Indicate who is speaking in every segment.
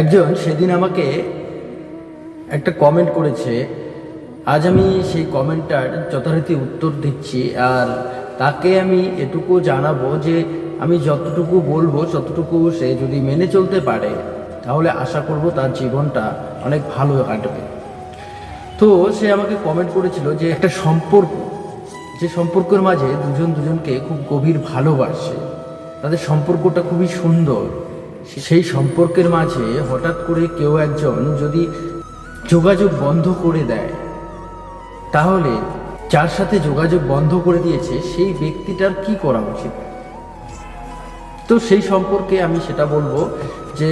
Speaker 1: একজন সেদিন আমাকে একটা কমেন্ট করেছে, আজ আমি সেই কমেন্টটার যথারীতি উত্তর দিচ্ছি আর তাকে আমি এটুকু জানাব যে আমি যতটুকু বলব ততটুকু সে যদি মেনে চলতে পারে, তাহলে আশা করব তার জীবনটা অনেক ভালো কাটবে। তো সে আমাকে কমেন্ট করেছিল যে একটা সম্পর্ক, যে সম্পর্কের মাঝে দুজন দুজনকে খুব গভীর ভালোবাসে। তাদের সম্পর্কটা খুবই সুন্দর। সেই সম্পর্কের মাঝে হঠাৎ করে কেউ একজন যদি যোগাযোগ বন্ধ করে দেয়, তাহলে যার সাথে যোগাযোগ বন্ধ করে দিয়েছে, সেই ব্যক্তিটার কি করা উচিত? তো সেই সম্পর্কে আমি সেটা বলব যে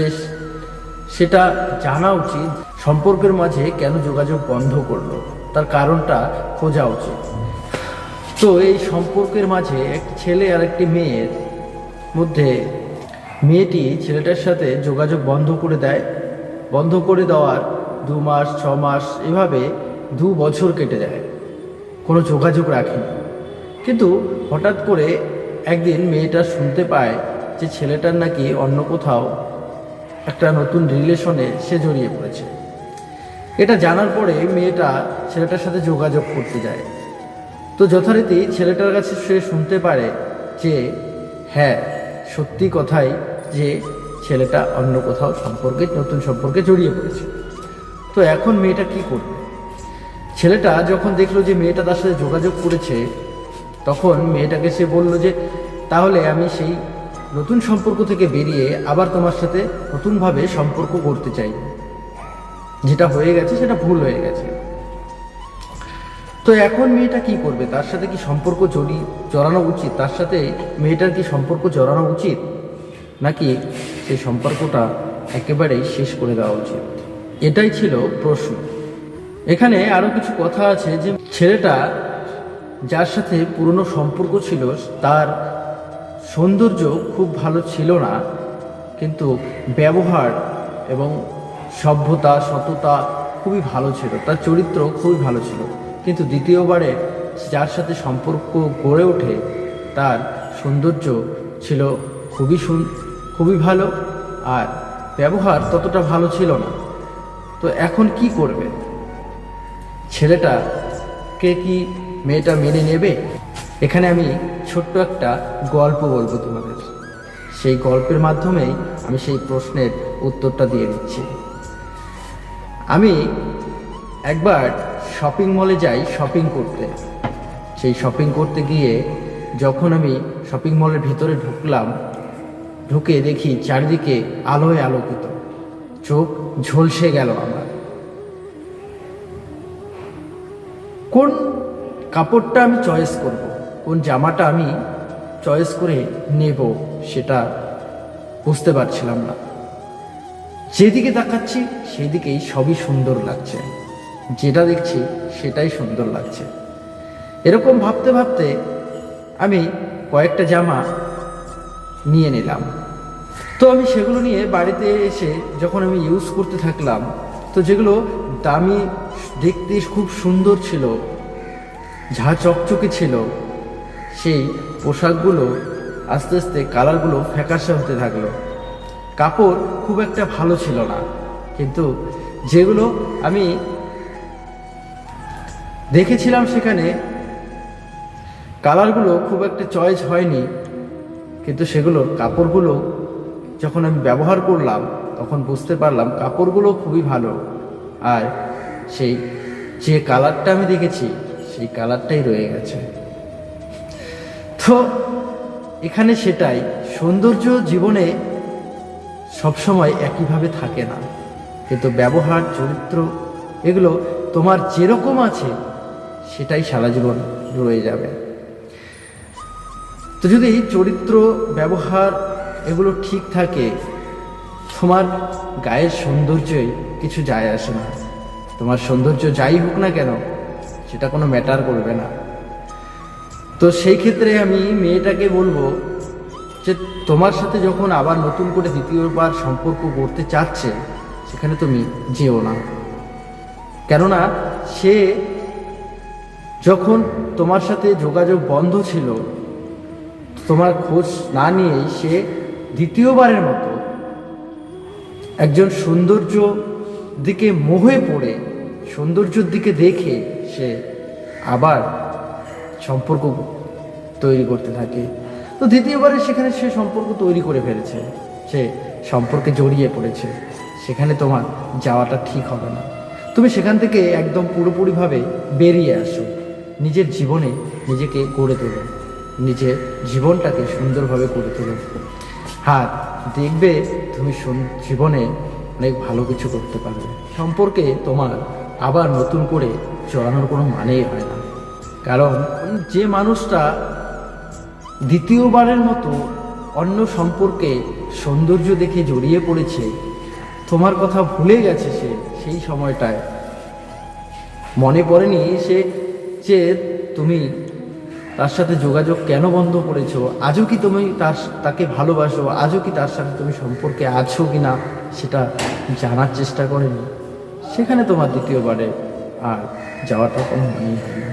Speaker 1: সেটা জানা উচিত, সম্পর্কের মাঝে কেন যোগাযোগ বন্ধ করল, তার কারণটা খোঁজা উচিত। তো এই সম্পর্কের মাঝে এক ছেলে আর একটি মেয়ের মধ্যে মেয়েটি ছেলেটার সাথে যোগাযোগ বন্ধ করে দেয়। বন্ধ করে দেওয়ার দু মাস, ছ মাস এভাবে দু বছর কেটে যায়। কোনো যোগাযোগ রাখেনি। কিন্তু হঠাৎ করে একদিন মেয়েটা শুনতে পায় যে ছেলেটার নাকি অন্য কোথাও একটা নতুন রিলেশনে সে জড়িয়ে পড়েছে। এটা জানার পরে মেয়েটা ছেলেটার সাথে যোগাযোগ করতে যায়। তো যথারীতি ছেলেটার কাছে সে শুনতে পারে যে হ্যাঁ সত্যি কথাই যে ছেলেটা অন্য কোথাও সম্পর্কে, নতুন সম্পর্কে জড়িয়ে পড়েছে। তো এখন মেয়েটা কি করবে? ছেলেটা যখন দেখল যে মেয়েটা তার সাথে যোগাযোগ করেছে, তখন মেয়েটাকে সে বলল যে, তাহলে আমি সেই নতুন সম্পর্ক থেকে বেরিয়ে আবার তোমার সাথে নতুনভাবে সম্পর্ক করতে চাই। যেটা হয়ে গেছে, সেটা ভুল হয়ে গেছে। তো এখন মেয়েটা কি করবে? তার সাথে কি সম্পর্ক জড়ি, জড়ানো উচিত? তার সাথে মেয়েটার কি সম্পর্ক জড়ানো উচিত? নাকি সেই সম্পর্কটা একেবারেই শেষ করে দেওয়া উচিত? এটাই ছিল প্রশ্ন। এখানে আরও কিছু কথা আছে যে ছেলেটা যার সাথে পুরনো সম্পর্ক ছিল, তার সৌন্দর্য খুব ভালো ছিল না, কিন্তু ব্যবহার এবং সভ্যতা, সততা খুবই ভালো ছিল, তার চরিত্র খুবই ভালো ছিল। কিন্তু দ্বিতীয়বারে যার সাথে সম্পর্ক গড়ে ওঠে, তার সৌন্দর্য ছিল খুবই সুন, খুবই ভালো, আর ব্যবহার ততটা ভালো ছিল না। তো এখন কি করবে? ছেলেটাকে কি মেয়েটা মেনে নেবে? এখানে আমি ছোট্ট একটা গল্প বলব তোমাদের। সেই গল্পের মাধ্যমেই আমি সেই প্রশ্নের উত্তরটা দিয়ে দিচ্ছি। আমি একবার শপিং মলে যাই শপিং করতে। সেই শপিং করতে গিয়ে যখন আমি শপিং মলের ভিতরে ঢুকলাম ঢুকে দেখি চারিদিকে আলোয় আলোকিত। চোখ ঝলসে গেল আমার। কোন কাপড়টা আমি চয়েস করব? কোন জামাটা আমি চয়েস করে নেব সেটা বুঝতে পারছিলাম না। যেদিকে তাকাচ্ছি, সেদিকেই সবই সুন্দর লাগছে। যেটা দেখছি, সেটাই সুন্দর লাগছে। এরকম ভাবতে ভাবতে আমি কয়েকটা জামা নিয়ে নিলাম। তো আমি সেগুলো নিয়ে বাড়িতে এসে যখন আমি ইউজ করতে থাকলাম, তো যেগুলো দামি, দেখতে খুব সুন্দর ছিল, ঝা চকচকে ছিল, সেই পোশাকগুলো আস্তে আস্তে কালারগুলো ফ্যাকাশে হতে থাকল। কাপড় খুব একটা ভালো ছিল না, কিন্তু যেগুলো আমি দেখেছিলাম সেখানে, কালারগুলো খুব একটা চয়েস হয়নি, কিন্তু সেগুলো, কাপড়গুলো যখন আমি ব্যবহার করলাম, তখন বুঝতে পারলাম কাপড়গুলো খুবই ভালো। আর সেই, যে কালারটা আমি দেখেছি, সেই কালারটাই রয়ে গেছে। তো, এখানে সেটাই, সৌন্দর্য জীবনে সবসময় একইভাবে থাকে না। কিন্তু ব্যবহার, চরিত্র, এগুলো তোমার যেরকম আছে, সেটাই সারা জীবন রয়ে যাবে। তো যদি চরিত্র, ব্যবহার এগুলো ঠিক থাকে। তোমার গায়ের সৌন্দর্যই কিছু যায় আসে না। তোমার সৌন্দর্য যাই হোক না কেন, সেটা কোনো ম্যাটার করবে না। তো সেই ক্ষেত্রে আমি মেয়েটাকে বলব যে, তোমার সাথে যখন আবার নতুন করে দ্বিতীয়বার সম্পর্ক করতে চাচ্ছে, সেখানে তুমি যেও না। কেননা, সে যখন তোমার সাথে যোগাযোগ বন্ধ ছিল, তোমার খোঁজ না নিয়েই সে দ্বিতীয়বারের মতো একজন সৌন্দর্য দিকে মোহে পড়ে, সৌন্দর্যের দিকে দেখে সে আবার সম্পর্ক তৈরি করতে থাকে। তো দ্বিতীয়বারে সেখানে সে সম্পর্ক তৈরি করে ফেলেছে। সে সম্পর্কে জড়িয়ে পড়েছে। সেখানে তোমার যাওয়াটা ঠিক হবে না। তুমি সেখান থেকে একদম পুরোপুরিভাবে বেরিয়ে আসো। নিজের জীবনে নিজেকে গড়ে তোলো। নিজের জীবনটাকে সুন্দরভাবে গড়ে তোলো। হ্যাঁ দেখবে তুমি জীবনে অনেক ভালো কিছু করতে পারবে। সম্পর্কে তোমার আবার নতুন করে চড়ানোর কোনো মানেই হয় না। কারণ যে মানুষটা দ্বিতীয়বারের মতো অন্য সম্পর্কে সৌন্দর্য দেখে জড়িয়ে পড়েছে, তোমার কথা ভুলে গেছে সে, সেই সময়টায়। মনে পড়েনি সে যে তুমি তার সাথে যোগাযোগ কেন বন্ধ করেছ? আজও কি তুমি তার তাকে ভালোবাসো? আজও কি তার সাথে তুমি সম্পর্কে আছো কি না সেটা জানার চেষ্টা করেনি। সেখানে তোমার দ্বিতীয়বারে আর যাওয়াটা কোনো মানেই হয় না।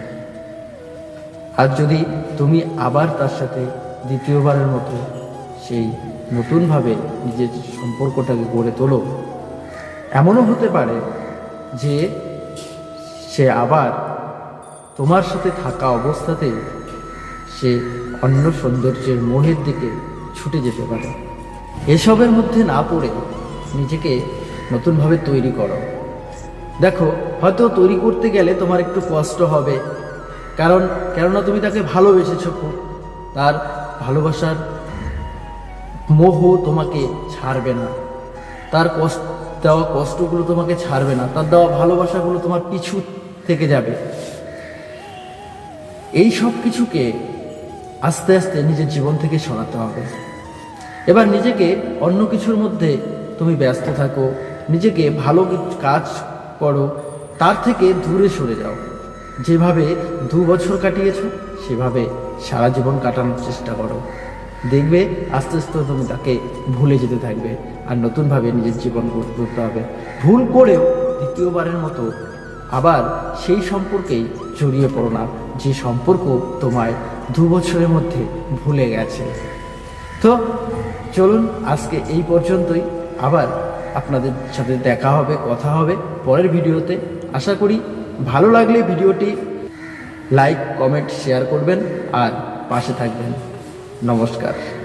Speaker 1: আর যদি তুমি আবার তার সাথে দ্বিতীয়বারের মতো সেই নতুনভাবে নিজের সম্পর্কটাকে গড়ে তোলো, এমনও হতে পারে যে সে আবার তোমার সাথে থাকা অবস্থাতেই সে অন্য সৌন্দর্যের মোহের দিকে ছুটে যেতে পারে। এসবের মধ্যে না পড়ে নিজেকে নতুনভাবে তৈরি করো। দেখো, হয়তো তৈরি করতে গেলে তোমার একটু কষ্ট হবে। কারণ, কেননা তুমি তাকে ভালোবেসেছো খুব। তার ভালোবাসার মোহ তোমাকে ছাড়বে না। তার কষ্ট, দেওয়া কষ্টগুলো তোমাকে ছাড়বে না। তার দেওয়া ভালোবাসাগুলো তোমার পিছু থেকে যাবে। এই সব কিছুকে আস্তে আস্তে নিজের জীবন থেকে সরাতে হবে। এবার নিজেকে অন্য কিছুর মধ্যে তুমি ব্যস্ত থাকো, নিজেকে ভালো কাজ করো, তার থেকে দূরে সরে যাও। যেভাবে দু বছর কাটিয়েছো, সেভাবে সারা জীবন কাটানোর চেষ্টা করো। দেখবে আস্তে আস্তে তুমি তাকে ভুলে যেতে থাকবে আর নতুনভাবে নিজের জীবন গড়ে তুলতে হবে। ভুল করেও দ্বিতীয়বারের মতো আবার সেই সম্পর্কেই জড়িয়ে পড়ো না, যে সম্পর্ক তোমায় দু বছরের মধ্যে ভুলে গেছে। তো চলুন আজকে এই পর্যন্তই। আবার আপনাদের সাথে দেখা হবে, কথা হবে পরের ভিডিওতে। আশা করি ভালো লাগলে ভিডিওটি লাইক, কমেন্ট, শেয়ার করবেন আর পাশে থাকবেন। নমস্কার।